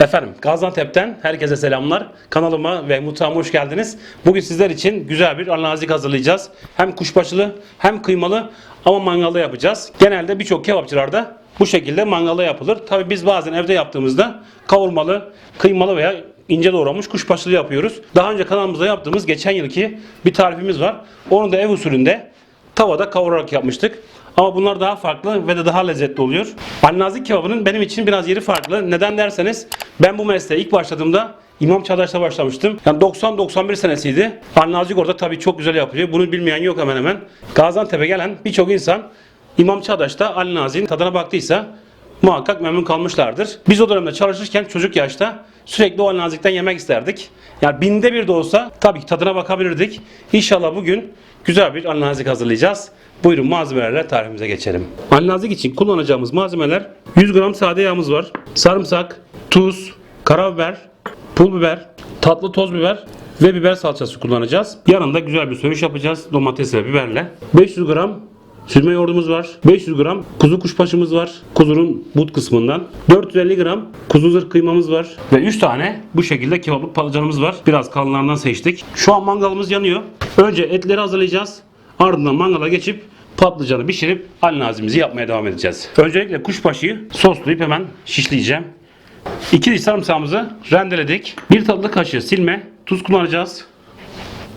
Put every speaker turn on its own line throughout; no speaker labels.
Efendim Gaziantep'ten herkese selamlar. Kanalıma ve mutfağıma hoş geldiniz. Bugün sizler için güzel bir alnazik hazırlayacağız. Hem kuşbaşılı hem kıymalı ama mangalda yapacağız. Genelde birçok kebapçılarda bu şekilde mangalda yapılır. Tabi biz bazen evde yaptığımızda kavurmalı, kıymalı veya ince doğranmış kuşbaşılı yapıyoruz. Daha önce kanalımızda yaptığımız geçen yılki bir tarifimiz var. Onu da ev usulünde tavada kavurarak yapmıştık. Ama bunlar daha farklı ve de daha lezzetli oluyor. Alnazik kebabının benim için biraz yeri farklı. Neden derseniz ben bu mesleğe ilk başladığımda İmam Çağdaş'ta başlamıştım. Yani 90-91 senesiydi. Alnazik orada tabii çok güzel yapılıyor. Bunu bilmeyen yok hemen hemen. Gaziantep'e gelen birçok insan İmam Çağdaş'ta Alnazik'in tadına baktıysa muhakkak memnun kalmışlardır. Biz o dönemde çalışırken çocuk yaşta sürekli o Alnazik'ten yemek isterdik. Yani binde bir de olsa tabii ki tadına bakabilirdik. İnşallah bugün güzel bir Alnazik hazırlayacağız. Buyurun malzemelerle tarifimize geçelim. Alnazik için kullanacağımız malzemeler 100 gram sade yağımız var. Sarımsak, tuz, karabiber, pul biber, tatlı toz biber ve biber salçası kullanacağız. Yanında güzel bir söğüş yapacağız domates ve biberle. 500 gram Süzme yoğurdumuz var. 500 gram kuzu kuşbaşımız var. Kuzunun but kısmından. 450 gram kuzu zırh kıymamız var. Ve 3 tane bu şekilde kebaplık patlıcanımız var. Biraz kalınlarından seçtik. Şu an mangalımız yanıyor. Önce etleri hazırlayacağız. Ardından mangala geçip patlıcanı pişirip alnazimizi yapmaya devam edeceğiz. Öncelikle kuşbaşıyı soslayıp hemen şişleyeceğim. 2 diş sarımsağımızı rendeledik. 1 tatlı kaşığı silme, tuz kullanacağız.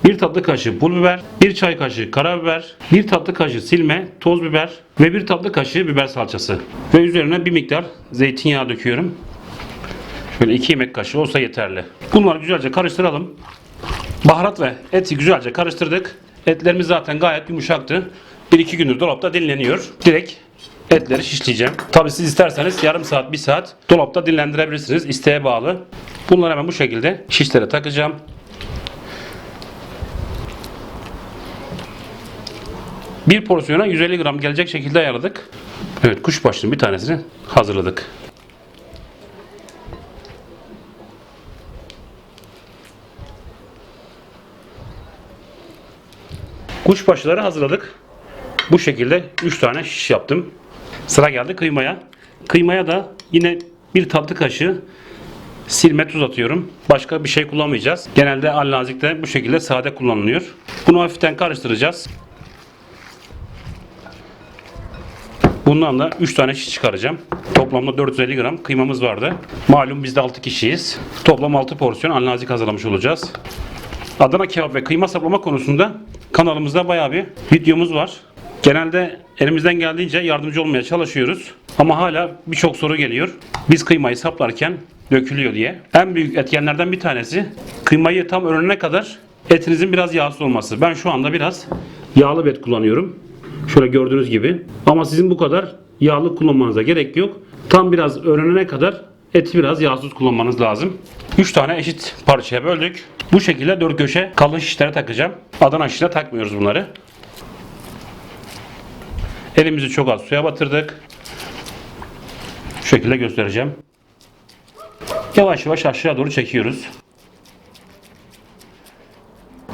1 tatlı kaşığı pul biber, 1 çay kaşığı karabiber, 1 tatlı kaşığı silme, toz biber ve 1 tatlı kaşığı biber salçası. Ve üzerine bir miktar zeytinyağı döküyorum. Şöyle 2 yemek kaşığı olsa yeterli. Bunları güzelce karıştıralım. Baharat ve eti güzelce karıştırdık. Etlerimiz zaten gayet yumuşaktı. 1-2 gündür dolapta dinleniyor. Direkt etleri şişleyeceğim. Tabi siz isterseniz yarım saat, 1 saat dolapta dinlendirebilirsiniz. İsteğe bağlı. Bunları hemen bu şekilde şişlere takacağım. Bir porsiyona 150 gram gelecek şekilde ayarladık. Evet kuşbaşının bir tanesini hazırladık. Kuşbaşıları hazırladık. Bu şekilde 3 tane şiş yaptım. Sıra geldi kıymaya. Kıymaya da yine bir tatlı kaşığı silme tuz atıyorum. Başka bir şey kullanmayacağız. Genelde allazikte bu şekilde sade kullanılıyor. Bunu hafiften karıştıracağız. Bundan da 3 tane şiş çıkaracağım. Toplamda 450 gram kıymamız vardı. Malum biz de 6 kişiyiz. Toplam 6 porsiyon alnazik hazırlamış olacağız. Adana kebap ve kıyma saplama konusunda kanalımızda bayağı bir videomuz var. Genelde elimizden geldiğince yardımcı olmaya çalışıyoruz. Ama hala birçok soru geliyor. Biz kıymayı saplarken dökülüyor diye. En büyük etkenlerden bir tanesi kıymayı tam öğrenene kadar etinizin biraz yağsız olması. Ben şu anda biraz yağlı bir et kullanıyorum. Şöyle gördüğünüz gibi. Ama sizin bu kadar yağlı kullanmanıza gerek yok. Tam biraz öğrenene kadar eti biraz yağsız kullanmanız lazım. 3 tane eşit parçaya böldük. Bu şekilde dört köşe kalın şişlere takacağım. Adana şişine takmıyoruz bunları. Elimizi çok az suya batırdık. Şu şekilde göstereceğim. Yavaş yavaş aşağı doğru çekiyoruz.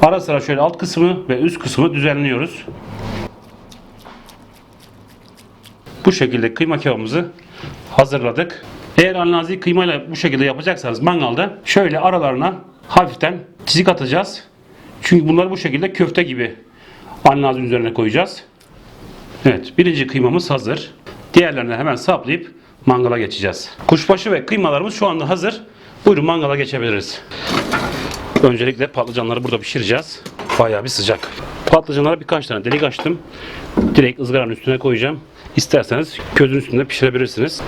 Ara sıra şöyle alt kısmı ve üst kısmı düzenliyoruz. Bu şekilde kıyma kebabımızı hazırladık. Eğer alnazi kıymayla bu şekilde yapacaksanız mangalda şöyle aralarına hafiften çizik atacağız. Çünkü bunları bu şekilde köfte gibi alnazi üzerine koyacağız. Evet birinci kıymamız hazır. Diğerlerini hemen saplayıp mangala geçeceğiz. Kuşbaşı ve kıymalarımız şu anda hazır. Buyurun mangala geçebiliriz. Öncelikle patlıcanları burada pişireceğiz. Bayağı bir sıcak. Patlıcanlara birkaç tane delik açtım. Direkt ızgaranın üstüne koyacağım. İsterseniz közün üstünde pişirebilirsiniz.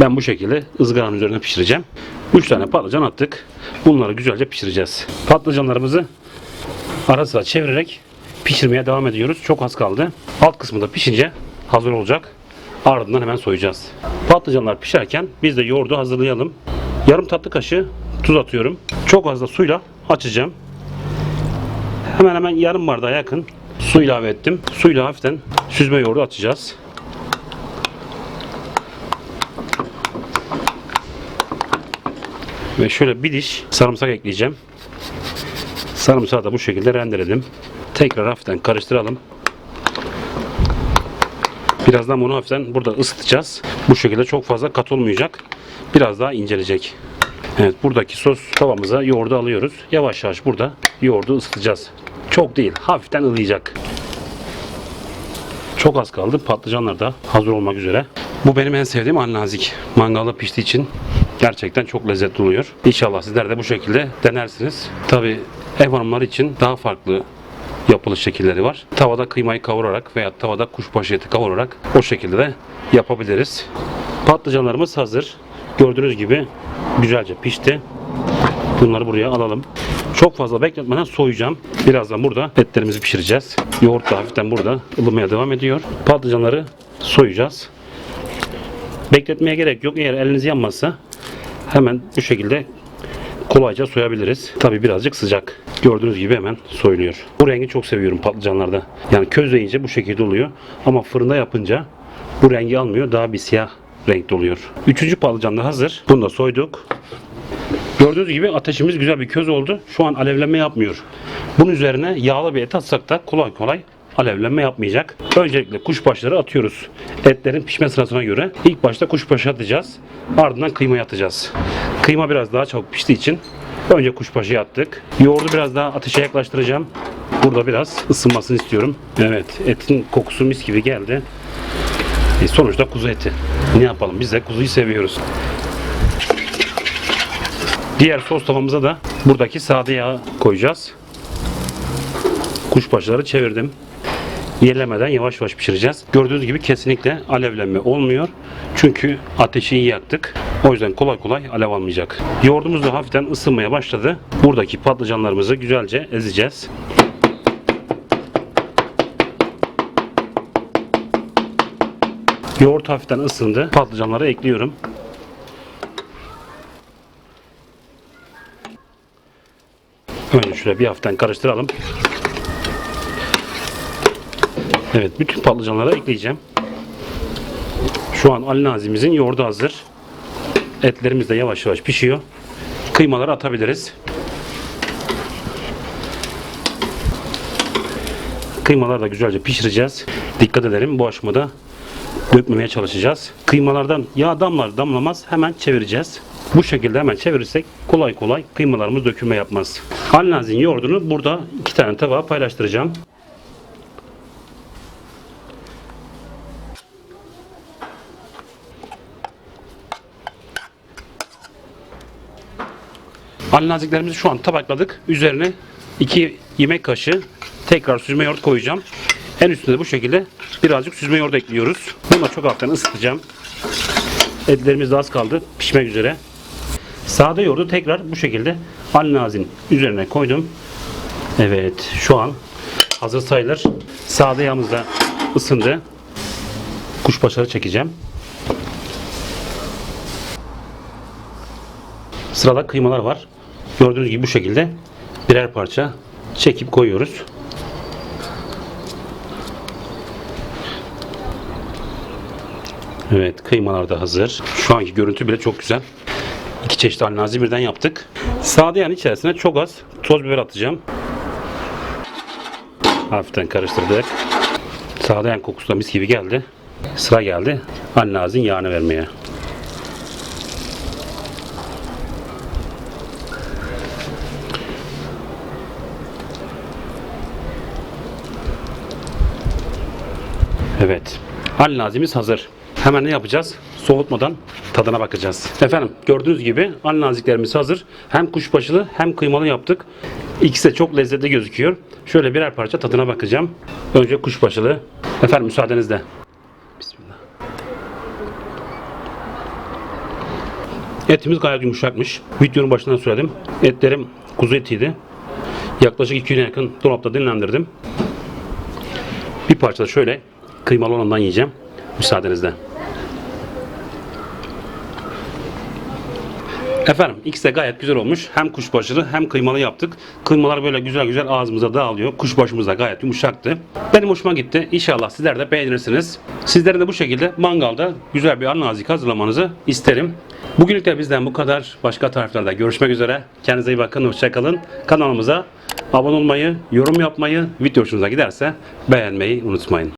Ben bu şekilde ızgaranın üzerine pişireceğim. 3 tane patlıcan attık. Bunları güzelce pişireceğiz. Patlıcanlarımızı ara sıra çevirerek pişirmeye devam ediyoruz. Çok az kaldı. Alt kısmı da pişince hazır olacak. Ardından hemen soyacağız. Patlıcanlar pişerken biz de yoğurdu hazırlayalım. Yarım tatlı kaşığı tuz atıyorum. Çok az da suyla açacağım. Hemen hemen yarım bardağa yakın su ilave ettim. Suyla hafiften süzme yoğurdu atacağız. Ve şöyle bir diş sarımsak ekleyeceğim. Sarımsağı da bu şekilde rendeledim. Tekrar hafiften karıştıralım. Birazdan bunu hafiften burada ısıtacağız. Bu şekilde çok fazla kat olmayacak. biraz daha incelecek. Evet buradaki sos tavamıza yoğurdu alıyoruz. Yavaş yavaş burada yoğurdu ısıtacağız. Çok değil hafiften ılıyacak. Çok az kaldı. Patlıcanlar da hazır olmak üzere. Bu benim en sevdiğim annazik. Mangalda piştiği için gerçekten çok lezzetli oluyor. İnşallah sizler de bu şekilde denersiniz. Tabi ev hanımları için daha farklı yapılış şekilleri var. Tavada kıymayı kavurarak veya tavada kuşbaşı eti kavurarak o şekilde de yapabiliriz. Patlıcanlarımız hazır. Gördüğünüz gibi güzelce pişti. Bunları buraya alalım. Çok fazla bekletmeden soyacağım. Birazdan burada etlerimizi pişireceğiz. Yoğurt da hafiften burada ılımaya devam ediyor. Patlıcanları soyacağız. Bekletmeye gerek yok. Eğer eliniz yanmazsa hemen bu şekilde kolayca soyabiliriz. Tabi birazcık sıcak. Gördüğünüz gibi hemen soyuluyor. Bu rengi çok seviyorum patlıcanlarda. Yani közleyince bu şekilde oluyor. Ama fırında yapınca bu rengi almıyor. Daha bir siyah renkte oluyor. Üçüncü patlıcan da hazır. Bunu da soyduk. Gördüğünüz gibi ateşimiz güzel bir köz oldu. Şu an alevlenme yapmıyor. Bunun üzerine yağlı bir et atsak da kolay kolay alevlenme yapmayacak. Öncelikle kuşbaşları atıyoruz. Etlerin pişme sırasına göre ilk başta kuşbaşı atacağız. Ardından kıymayı atacağız. Kıyma biraz daha çabuk piştiği için önce kuşbaşıyı attık. Yoğurdu biraz daha ateşe yaklaştıracağım. Burada biraz ısınmasını istiyorum. Evet etin kokusu mis gibi geldi. E, sonuçta kuzu eti. Ne yapalım biz de kuzuyu seviyoruz. Diğer sos tavamıza da buradaki sade yağı koyacağız. Kuşbaşıları çevirdim. Yerlemeden yavaş yavaş pişireceğiz. Gördüğünüz gibi kesinlikle alevlenme olmuyor. Çünkü ateşi iyi yaktık. O yüzden kolay kolay alev almayacak. Yoğurdumuz da hafiften ısınmaya başladı. Buradaki patlıcanlarımızı güzelce ezeceğiz. Yoğurt hafiften ısındı. Patlıcanları ekliyorum. Önce şöyle bir hafiften karıştıralım. Evet, bütün patlıcanları ekleyeceğim. Şu an Ali Nazimizin yoğurdu hazır. Etlerimiz de yavaş yavaş pişiyor. Kıymaları atabiliriz. Kıymaları da güzelce pişireceğiz. Dikkat edelim bu aşamada dökmemeye çalışacağız. Kıymalardan yağ damlar damlamaz hemen çevireceğiz. Bu şekilde hemen çevirirsek kolay kolay kıymalarımız dökülme yapmaz. Alnazin yoğurdunu burada iki tane tabağa paylaştıracağım. Alnaziklerimizi şu an tabakladık. Üzerine 2 yemek kaşığı tekrar süzme yoğurt koyacağım. En üstüne de bu şekilde birazcık süzme yoğurt ekliyoruz. Bunu da çok hafiften ısıtacağım. Etlerimiz de az kaldı pişmek üzere. Sade yoğurdu tekrar bu şekilde alnazin üzerine koydum. Evet şu an hazır sayılır. Sade yağımız da ısındı. Kuşbaşları çekeceğim. Sırada kıymalar var. Gördüğünüz gibi bu şekilde birer parça çekip koyuyoruz. Evet kıymalar da hazır. Şu anki görüntü bile çok güzel. İki çeşit alnazi birden yaptık. Sade yan içerisine çok az toz biber atacağım. Hafiften karıştırdık. Sade yan kokusu da mis gibi geldi. Sıra geldi alnazin yağını vermeye. Evet. Al nazimiz hazır. Hemen ne yapacağız? Soğutmadan tadına bakacağız. Efendim gördüğünüz gibi al naziklerimiz hazır. Hem kuşbaşılı hem kıymalı yaptık. İkisi de çok lezzetli gözüküyor. Şöyle birer parça tadına bakacağım. Önce kuşbaşılı. Efendim müsaadenizle. Bismillah. Etimiz gayet yumuşakmış. Videonun başından söyledim. Etlerim kuzu etiydi. Yaklaşık 2 güne yakın dolapta dinlendirdim. Bir parça da şöyle kıymalı olandan yiyeceğim. Müsaadenizle. Efendim ikisi de gayet güzel olmuş. Hem kuşbaşılı hem kıymalı yaptık. Kıymalar böyle güzel güzel ağzımıza dağılıyor. Kuşbaşımız da gayet yumuşaktı. Benim hoşuma gitti. İnşallah sizler de beğenirsiniz. Sizlerin de bu şekilde mangalda güzel bir annazik hazırlamanızı isterim. Bugünlük de bizden bu kadar. Başka tariflerde görüşmek üzere. Kendinize iyi bakın. Hoşçakalın. Kanalımıza abone olmayı, yorum yapmayı, video hoşunuza giderse beğenmeyi unutmayın.